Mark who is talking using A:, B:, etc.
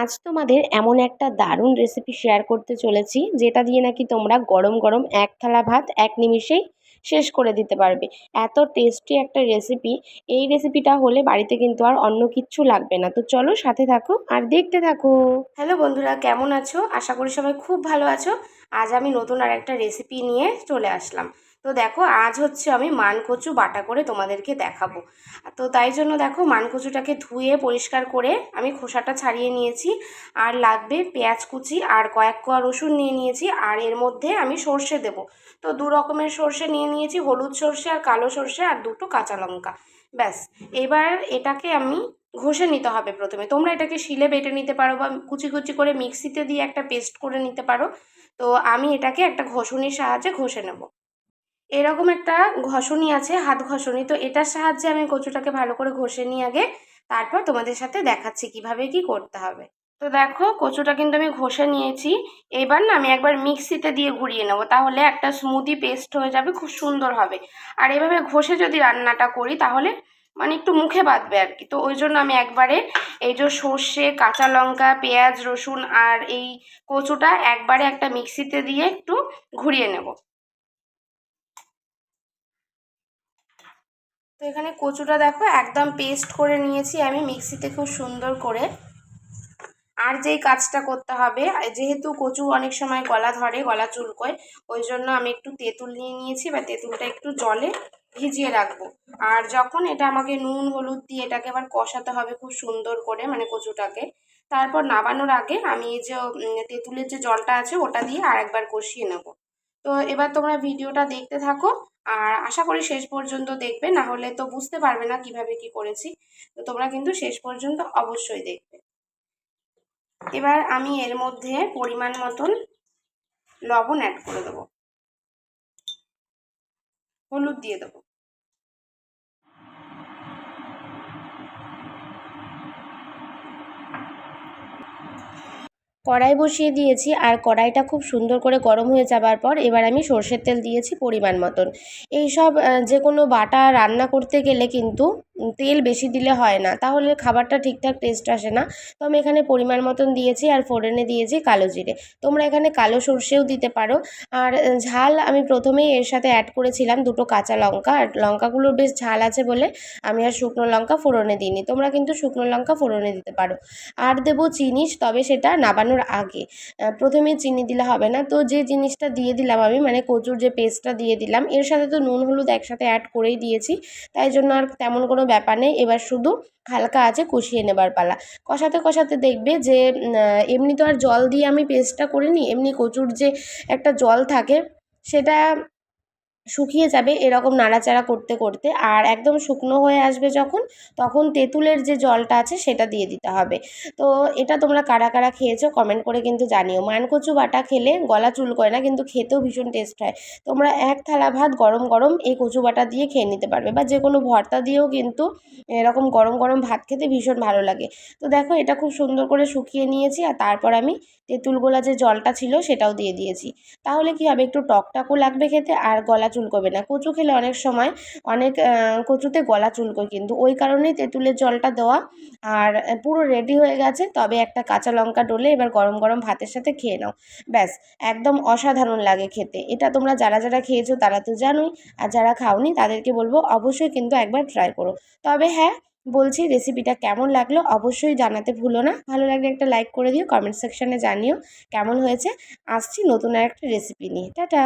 A: আজ তোমাদের এমন একটা দারুণ রেসিপি শেয়ার করতে চলেছি, যেটা দিয়ে নাকি তোমরা গরম গরম এক থালা ভাত এক নিমিষেই শেষ করে দিতে পারবে। এত টেস্টি একটা রেসিপি এই রেসিপিটা হলে বাড়িতে কিন্তু আর অন্য কিচ্ছু লাগবে না। তো চলো সাথে থাকো আর দেখতে থাকো। হ্যালো বন্ধুরা, কেমন আছো? আশা করি সবাই খুব ভালো আছো। আজ আমি নতুন আর একটা রেসিপি নিয়ে চলে আসলাম। তো দেখো, আজ হচ্ছে আমি মানকচু বাটা করে তোমাদেরকে দেখাবো। তো তাই জন্য দেখো, মানকচুটাকে ধুয়ে পরিষ্কার করে আমি খোসাটা ছাড়িয়ে নিয়েছি। আর লাগবে পেঁয়াজ কুচি আর কয়েক কোয়া রসুন নিয়ে নিয়েছি আর এর মধ্যে আমি সর্ষে দেব। তো দু রকমের সর্ষে নিয়ে নিয়েছি, হলুদ সর্ষে আর কালো সর্ষে আর দুটো কাঁচা লঙ্কা। ব্যাস, এবার এটাকে আমি ঘষে নিতে হবে প্রথমে। তোমরা এটাকে শিলে বেটে নিতে পারো বা কুচি কুচি করে মিক্সিতে দিয়ে একটা পেস্ট করে নিতে পারো। তো আমি এটাকে একটা ঘষুনির সাহায্যে ঘষে নেব। এরকম একটা ঘষণি আছে, হাত ঘষণি। তো এটার সাহায্যে আমি কচুটাকে ভালো করে ঘষে নিয়ে আগে তারপর তোমাদের সাথে দেখাচ্ছি কীভাবে কি করতে হবে। তো দেখো, কচুটা কিন্তু আমি ঘষে নিয়েছি। এবার না আমি একবার মিক্সিতে দিয়ে ঘুরিয়ে নেব, তাহলে একটা স্মুদি পেস্ট হয়ে যাবে, খুব সুন্দর হবে। আর এভাবে ঘষে যদি রান্নাটা করি, তাহলে মানে একটু মুখে বাঁধবে আর কি। তো ওই জন্য আমি একবারে এই যে সর্ষে, কাঁচা লঙ্কা, পেঁয়াজ, রসুন আর এই কচুটা একবারে একটা মিক্সিতে দিয়ে একটু ঘুরিয়ে নেব। এখানে কচুটা দেখো, একদম পেস্ট করে নিয়েছি আমি মিক্সিতে খুব সুন্দর করে। আর যেই কাজটা করতে হবে, যেহেতু কচু অনেক সময় গলা ধরে, গলা চুলকোয়, ওই জন্য আমি একটু তেঁতুল নিয়ে নিয়েছি বা তেঁতুলটা একটু জলে ভিজিয়ে রাখব। আর যখন এটা আমাকে নুন, হলুদ দিয়ে এটাকে আবার কষাতে হবে খুব সুন্দর করে মানে কচুটাকে, তারপর নামানোর আগে আমি এই যে তেঁতুলের যে জলটা আছে ওটা দিয়ে আর একবার কষিয়ে নেব। তো এবার তোমরা ভিডিওটা দেখতে থাকো আর আশা করি শেষ পর্যন্ত দেখবে, না হলে তো বুঝতে পারবে না কীভাবে কি করেছি। তো তোমরা কিন্তু শেষ পর্যন্ত অবশ্যই দেখবে। এবার আমি এর মধ্যে পরিমাণ মতন লবণ অ্যাড করে দেবো। হলুদ দিয়ে দেবো। কড়াই বসিয়ে দিয়েছি আর কড়াইটা খুব সুন্দর করে গরম হয়ে যাবার পর এবার আমি সর্ষের তেল দিয়েছি পরিমাণ মতন। এই সব যে কোনো বাটা রান্না করতে গেলে কিন্তু তেল বেশি দিলে হয় না। তাহলে খাবারটা ঠিকঠাক টেস্ট আসে না। তো আমি এখানে পরিমাণ মতন দিয়েছি আর ফোড়নে দিয়েছি কালো জিরে। তোমরা এখানে কালো সর্ষেও দিতে পারো। আর ঝাল আমি প্রথমেই এর সাথে অ্যাড করেছিলাম দুটো কাঁচা লঙ্কা। আর লঙ্কাগুলোর বেশ ঝাল আছে বলে আমি আর শুকনো লঙ্কা ফোড়নে দিইনি। তোমরা কিন্তু শুকনো লঙ্কা ফোড়নে দিতে পারো। আর দেবো চিনিস তবে সেটা নাবানোর আগে। প্রথমে চিনি দিলে হবে না। তো যে জিনিসটা দিয়ে দিলাম আমি মানে কচুর যে পেস্টটা দিয়ে দিলাম, এর সাথে তো নুন, হলুদ একসাথে অ্যাড করেই দিয়েছি। তাই জন্য আর তেমন কোনো ব্যাপার নেই। এবার শুধু হালকা আছে কষিয়ে নেবার পালা। কষাতে কষাতে দেখবে যে এমনি তো আর জল দিয়ে আমি পেস্টটা করিনি, এমনি কচুর যে একটা জল থাকে, সেটা শুকিয়ে যাবে এরকম নাড়াচাড়া করতে করতে। আর একদম শুকনো হয়ে আসবে যখন, তখন তেঁতুলের যে জলটা আছে সেটা দিয়ে দিতে হবে। তো এটা তোমরা কারা কারা খেয়েছো কমেন্ট করে কিন্তু জানিও। মানকচু বাটা খেলে গলা চুলকোয় না, কিন্তু খেতেও ভীষণ টেস্ট হয়। তোমরা এক থালা ভাত গরম গরম এই কচু বাটা দিয়ে খেয়ে নিতে পারবে। বা যে কোনো ভর্তা দিয়েও কিন্তু এরকম গরম গরম ভাত খেতে ভীষণ ভালো লাগে। তো দেখো এটা খুব সুন্দর করে শুকিয়ে নিয়েছি আর তারপর আমি তেঁতুল গোলা যে জলটা ছিল সেটাও দিয়ে দিয়েছি। তাহলে কি হবে? একটু টকটাকও লাগবে খেতে আর গলা চুলকোবে না। কচু খেলে অনেক সময় অনেক কচুতে গলা চুলকোয় কিন্তু। ওই কারণেই তেঁতুলের জলটা দেওয়া। আর পুরো রেডি হয়ে গেছে। তবে একটা কাঁচা লঙ্কা ডলে এবার গরম গরম ভাতের সাথে খেয়ে নাও। ব্যাস, একদম অসাধারণ লাগে খেতে। এটা তোমরা যারা যারা খেয়েছো তারা তো জানোই। আর যারা খাওনি তাদেরকে বলব অবশ্যই কিন্তু একবার ট্রাই করো। তবে হ্যাঁ বলছি রেসিপিটা কেমন লাগল অবশ্যই জানাতে ভুলো না। ভালো লাগলে একটা লাইক করে দিও কমেন্ট সেকশানে জানিও কেমন হয়েছে। আসছি নতুন আর একটা রেসিপি নিয়ে। টাটা!